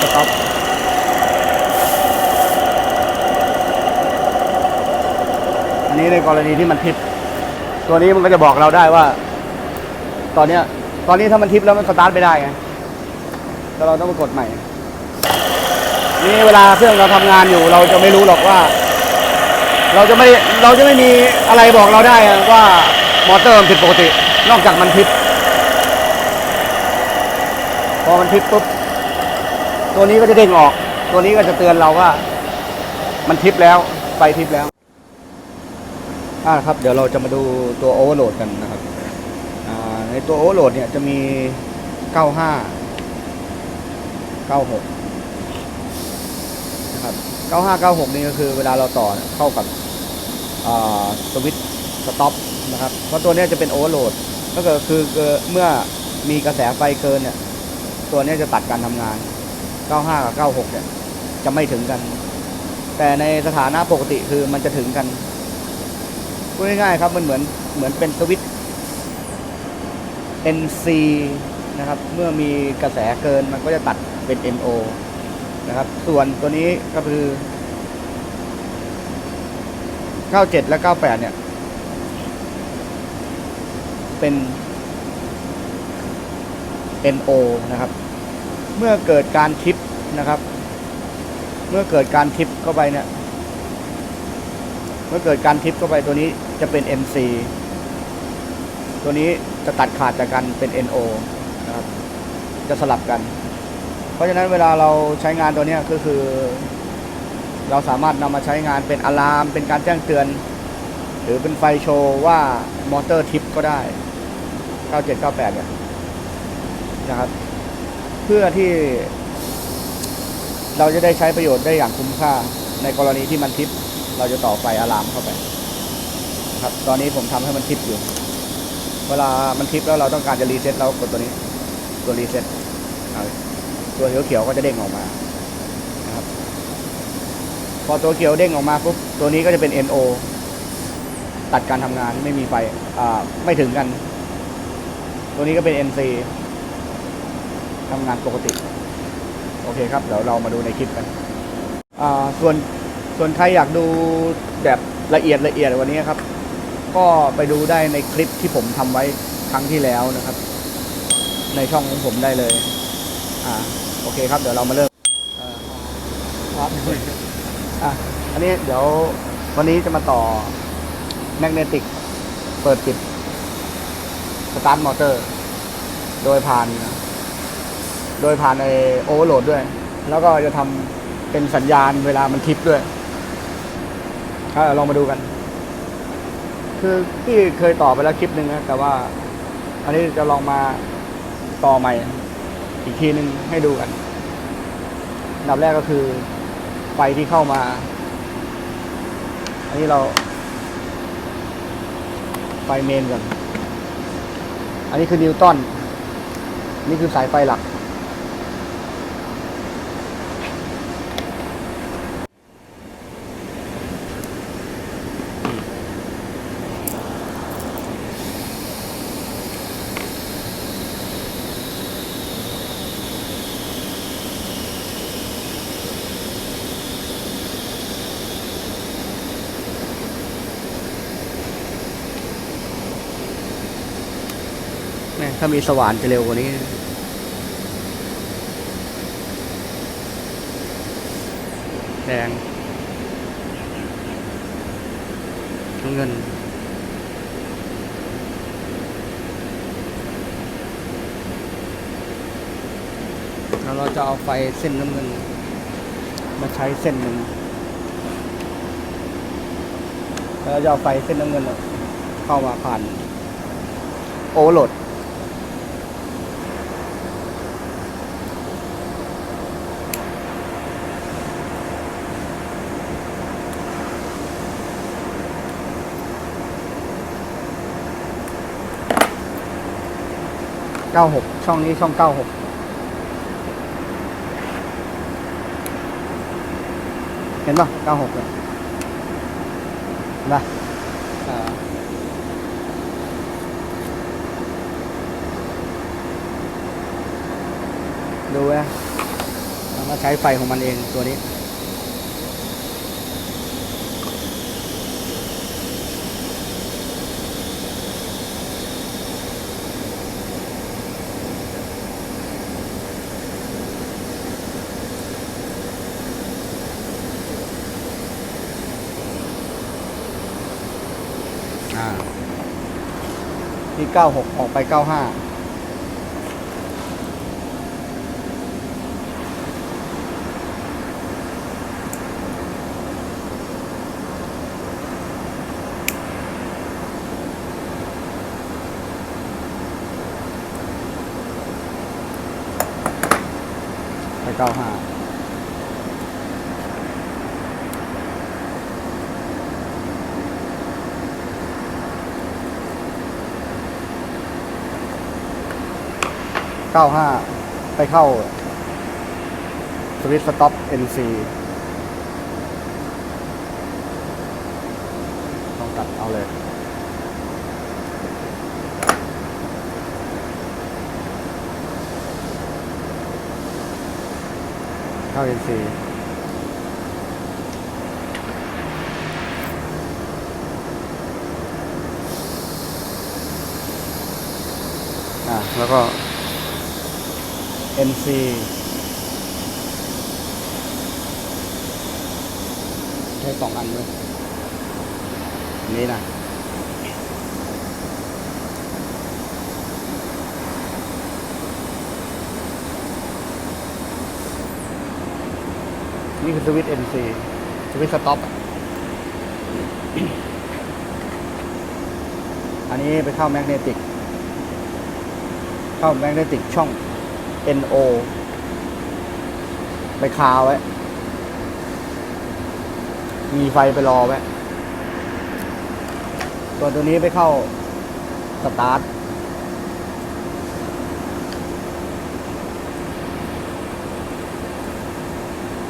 สต็อปอันนี้ในกรณีที่มันทิป ตัวนี้มันก็จะบอกเราได้ว่า ตอนเนี้ย ตอนนี้ถ้ามันทิปแล้วมันสตาร์ทไม่ได้ไงแล้วเราต้องมากดใหม่ นี่เวลาเครื่องเราทำงานอยู่ เราจะไม่รู้หรอกว่า เราจะไม่เราจะไม่มีอะไรบอกเราได้ว่ามอเตอร์มันผิดปกติ นอกจากมันทิป พอมันทิปปุ๊บ ตัวนี้ก็จะเด้งออก ตัวนี้ก็จะเตือนเราว่า มันทิปแล้วไฟทิปแล้วอ่าครับ เดี๋ยวเราจะมาดูตัวโอเวอร์โหลดกันนะครับอ่าในตัวโอเวอร์โหลดเนี่ยจะมี 95 96 นะครับ 95 96 นี่ก็คือเวลาเราต่อเข้ากับอ่าสวิตช์สต็อปนะครับ เพราะตัวนี้จะเป็นโอเวอร์โหลดก็คือเมื่อมีกระแสไฟเกินเนี่ย ตัวนี้จะตัดการทำงาน 95 กับ 96 เนี่ย จะไม่ถึงกัน แต่ในสถานะปกติคือมันจะถึงกันพูดง่ายๆครับมันเหมือนเหมือนเป็นสวิตช์ NC นะครับ เมื่อมีกระแสเกินมันก็จะตัดเป็น NO นะครับ ส่วนตัวนี้ก็คือ 97 และ 98 เนี่ย เป็น NO นะครับ เมื่อเกิดการทิปนะครับ เมื่อเกิดการทิปเข้าไปเนี่ย เมื่อเกิดการทิปเข้าไปตัวนี้จะเป็น NC ตัวนี้จะตัดขาดจากกันเป็น NO นะครับ จะสลับกัน เพราะฉะนั้นเวลาเราใช้งานตัวนี้ก็คือ เราสามารถนำมาใช้งานเป็นอะลาม เป็นการแจ้งเตือน หรือเป็นไฟโชว์ว่ามอเตอร์ทิปก็ได้ 97 98เนี่ยนะครับ เพื่อที่ เราจะได้ใช้ประโยชน์ได้อย่างคุ้มค่า ในกรณีที่มันทิป เราจะต่อไฟอะลามเข้าไปครับ ตอนนี้ผมทำให้มันทิปอยู่ เวลามันทิปแล้วเราต้องการจะรีเซ็ตเรากดตัวนี้ ตัวรีเซ็ตเอาตัวเขียวๆก็จะเด้งออกมานะครับ พอตัวเขียวเด้งออกมาปุ๊บตัวนี้ก็จะเป็น NO ตัดการทำงานไม่มีไฟอ่าไม่ถึงกัน ตัวนี้ก็เป็น NC ทำงานปกติ โอเคครับ เดี๋ยวเรามาดูในคลิปกันอ่าส่วนส่วนใครอยากดูแบบละเอียดละเอียดกวันนี้ครับ ก็ไปดูได้ในคลิปที่ผมทำไว้ครั้งที่แล้วนะครับ ในช่องของผมได้เลย อ่า โอเคครับ เดี๋ยวเรามาเริ่มเอ่อครับอะอันนี้เดี๋ยววันนี้จะมาต่อแมกเนติกเปิดปิดสตาร์ทมอเตอร์ โดยผ่าน โดยผ่านในโอเวอร์โหลดด้วย แล้วก็จะทำเป็นสัญญาณเวลามันทิปด้วยก็ลองมาดูกัน คือพี่เคยต่อไปแล้วคลิปหนึ่งนะแต่ว่า อันนี้จะลองมาต่อใหม่ อีกทีหนึ่งให้ดูกันดับแรกก็คือไฟที่เข้ามา อันนี้เรา ไฟเมนก่อน อันนี้คือนิวตันนี่คือสายไฟหลัก ถ้ามีสว่านจะเร็วกว่านี้แดงน้ำเงินแล้วเราจะเอาไฟเส้นน้ำเงิน มาใช้เส้นหนึ่งแล้วเราจะเอาไฟเส้นน้ำเงินเนี่ยเข้ามาผ่านโอเวอร์โหลด เก้าหกช่องนี้ช่องเก้าหกเห็นป่ะเก้าหกเลยเห็นะอ่าดูนะมาใช้ไฟของมันเองตัวนี้ อ่าที่เก้าหกออกไปเก้าห้า 95 ไปเข้าสวิตสต็อป NC ต้องตัดเอาเลย เข้า NC แล้วก็ NC ใช้สองอันเลยนนี้นะนี่คือสวิตช์ NC สวิตช์สต็อปอะอันนี้ไปเข้าแมกเนติก เข้าแมกเนติกช่อง NO ไปคาไว้ มีไฟไปรอไว้ส่วนตัวนี้ไปเข้าสตาร์ท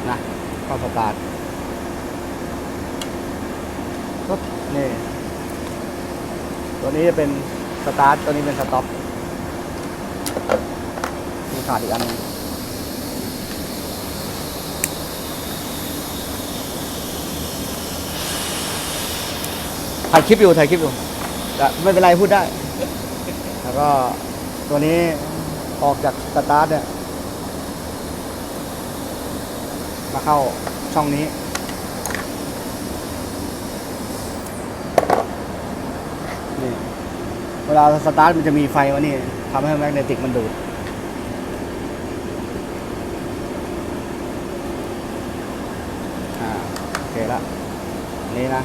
นะเข้าสตาร์ทนี่ ตัวนี้จะเป็นสตาร์ท ตัวนี้เป็นสต็อป ขาดอีกอันนึงถ่ายคลิปอยู่ถ่ายคลิปอยู่ไม่เป็นไรพูดได้ แล้วก็ตัวนี้ออกจากสตาร์ทเนี่ย มาเข้าช่องนี้ นี่ เวลาสตาร์ทมันจะมีไฟวะนี่ทำให้แมกเนติกมันดูด อ่าโอเค ละอันนี้นะ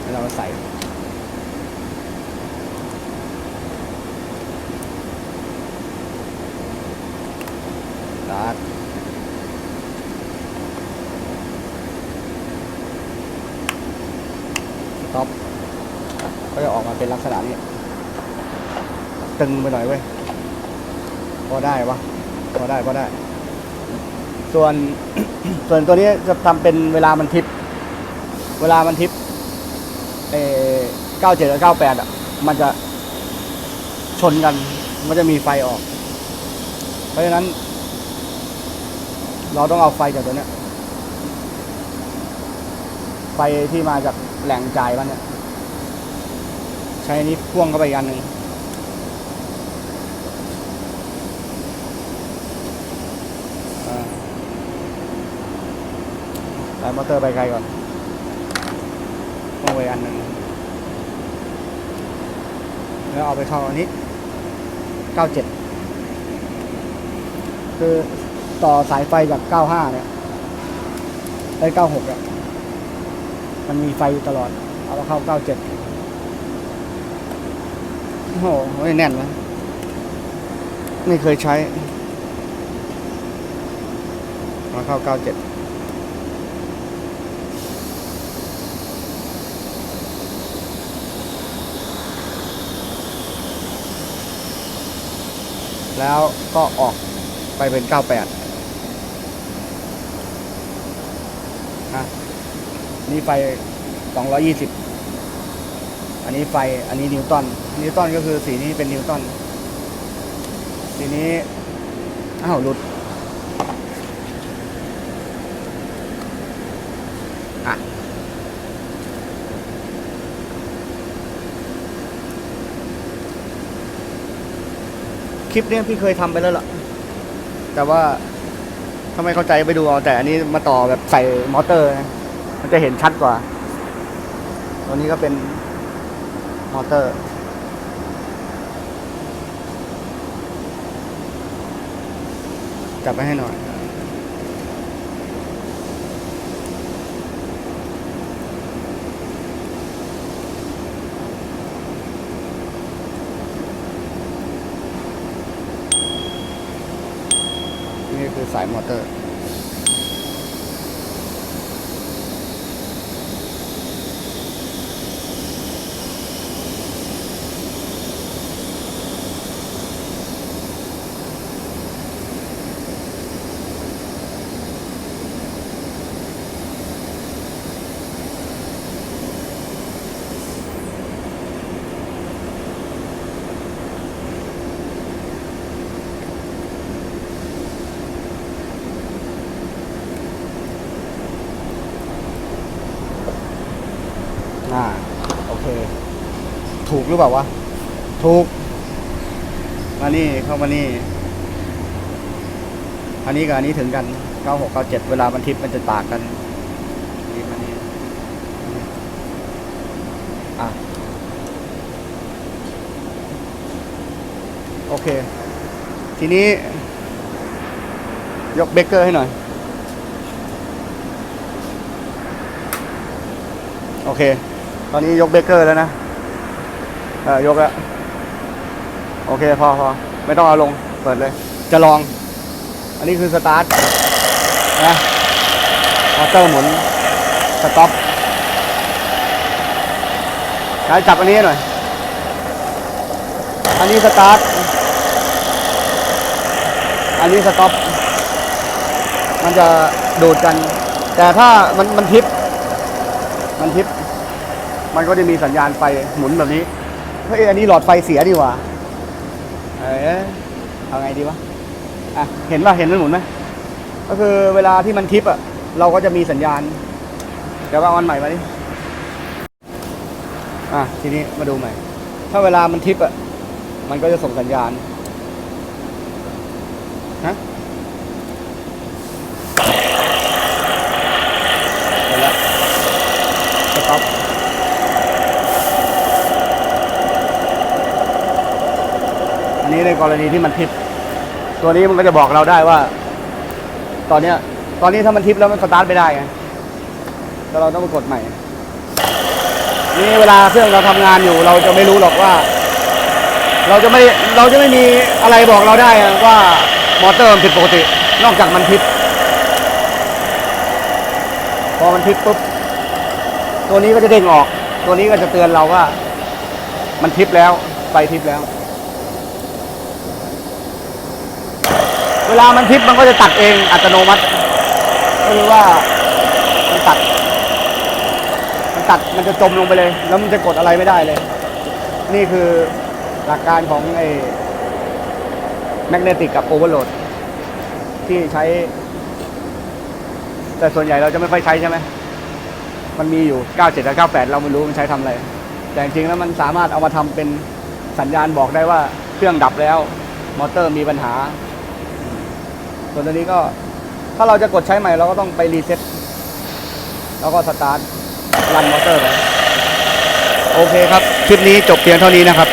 แล้วเราใส่ตาร์ทสต็อปก็จะออกมาเป็นลักษณะนี้ ตึงไปหน่อยเว้ย พอได้วะ พอได้ พอได้ ส่วนส่วนตัวนี้จะทำเป็นเวลามันทิป เวลามันทิปเอเก้าเจ็ดกับเก้าแปดอะ มันจะชนกัน มันจะมีไฟออก เพราะฉะนั้น เราต้องเอาไฟจากตัวเนี้ย ไฟที่มาจากแหล่งจ่ายมันเนี่ย ใช้นนี้พ่วงเข้าไปอีกอันหนึ่ง อ่าสายมอเตอร์ไปไกลก่อนต้องไปอันหนึ่งแล้วเอาไปเข้าอันนี้97คือต่อสายไฟจาก95เนี่ยได้96เนี่ยมันมีไฟอยู่ตลอด เอามาเข้า97โอ้โหแน่นนะไม่เคยใช้มาเข้า97 แล้วก็ออกไปเป็น 98นะนี่ไฟ 220 อันนี้ไฟ อันนี้นิวตัน นิวตันก็คือสีนี้เป็นนิวตัน สีนี้ อ้าวหลุด ลิปเนี้ยพี่เคยทำไปแล้วล่ะ แต่ว่าถ้าไม่เข้าใจไปดูเอาแต่อันนี้มาต่อแบบใส่มอเตอร์นะมันจะเห็นชัดกว่า ตัวนี้ก็เป็นมอเตอร์ จับไปให้หน่อย นี่ คือสายมอเตอร์ อ่า โอเค ถูก หรือเปล่าวะ ถูก มานี่เข้ามานี่ อันนี้กับอันนี้ถึงกัน96 97เวลามันทิปมันจะต่างกันนี่มานี่อะ โอเค ทีนี้ ยกเบรกเกอร์ให้หน่อย โอเค ตอนนี้ยกเบรกเกอร์แล้วนะ เออยกแล้ว โอเคพอพอไม่ต้องเอาลง เปิดเลย จะลอง อันนี้คือสตาร์ทนะมอเตอร์หมุน สต็อปใช้จับอันนี้หน่อย อันนี้สตาร์ท อันนี้สต็อป มันจะดูดกัน แต่ถ้ามันมันทิป มันทิป มันก็จะมีสัญญาณไฟหมุนแบบนี้ เฮ้ยอันนี้หลอดไฟเสียดีกว่าเออเอาไงดีวะอะเห็นป่ะเห็นมันหมุนไหมก็คือเวลาที่มันทิปอะเราก็จะมีสัญญาณเดี๋ยวเอาอันใหม่มาดิอะทีนี้มาดูใหม่ ถ้าเวลามันทิปอะมันก็จะส่งสัญญาณฮะเห็นแล้วสต็อป อั นี้ในกรณีที่มันทิป ตัวนี้มันก็จะบอกเราได้ว่า ตอนเนี้ย ตอนนี้ถ้ามันทิปแล้วมันสตาร์ทไม่ได้ไงแล้วเราต้องไปกดใหม่ นี่เวลาเครื่องเราทำงานอยู่ เราจะไม่รู้หรอกว่า เราจะไม่เราจะไม่มีอะไรบอกเราได้ว่ามอเตอร์มันผิดปกติ นอกจากมันทิปพอมันทิปปุ๊บตัวนี้ก็จะเด้งออก ตัวนี้ก็จะเตือนเราว่า มันทิปแล้วไฟทิปแล้ว เวลามันทิปมันก็จะตัดเองอัตโนมัติก็คือว่ามันตัด มันตัดมันจะจมลงไปเลย แล้วมันจะกดอะไรไม่ได้เลย นี่คือหลักการของไอ้แมกเนติกกับโอเวอร์โหลด ที่ใช้ แต่ส่วนใหญ่เราจะไม่ค่อยใช้ใช่ไหมมันมีอยู่ 97กับ98 เราไม่รู้มันใช้ทำอะไร แต่จริงๆแล้วมันสามารถเอามาทำเป็นสัญญาณบอกได้ว่าเครื่องดับแล้ว มอเตอร์มีปัญหา ส่วนตัวนี้ก็ถ้าเราจะกดใช้ใหม่เราก็ต้องไปรีเซ็ตแล้วก็สตาร์ทรันมอเตอร์ไปโอเคครับ คลิปนี้จบเพียงเท่านี้นะครับ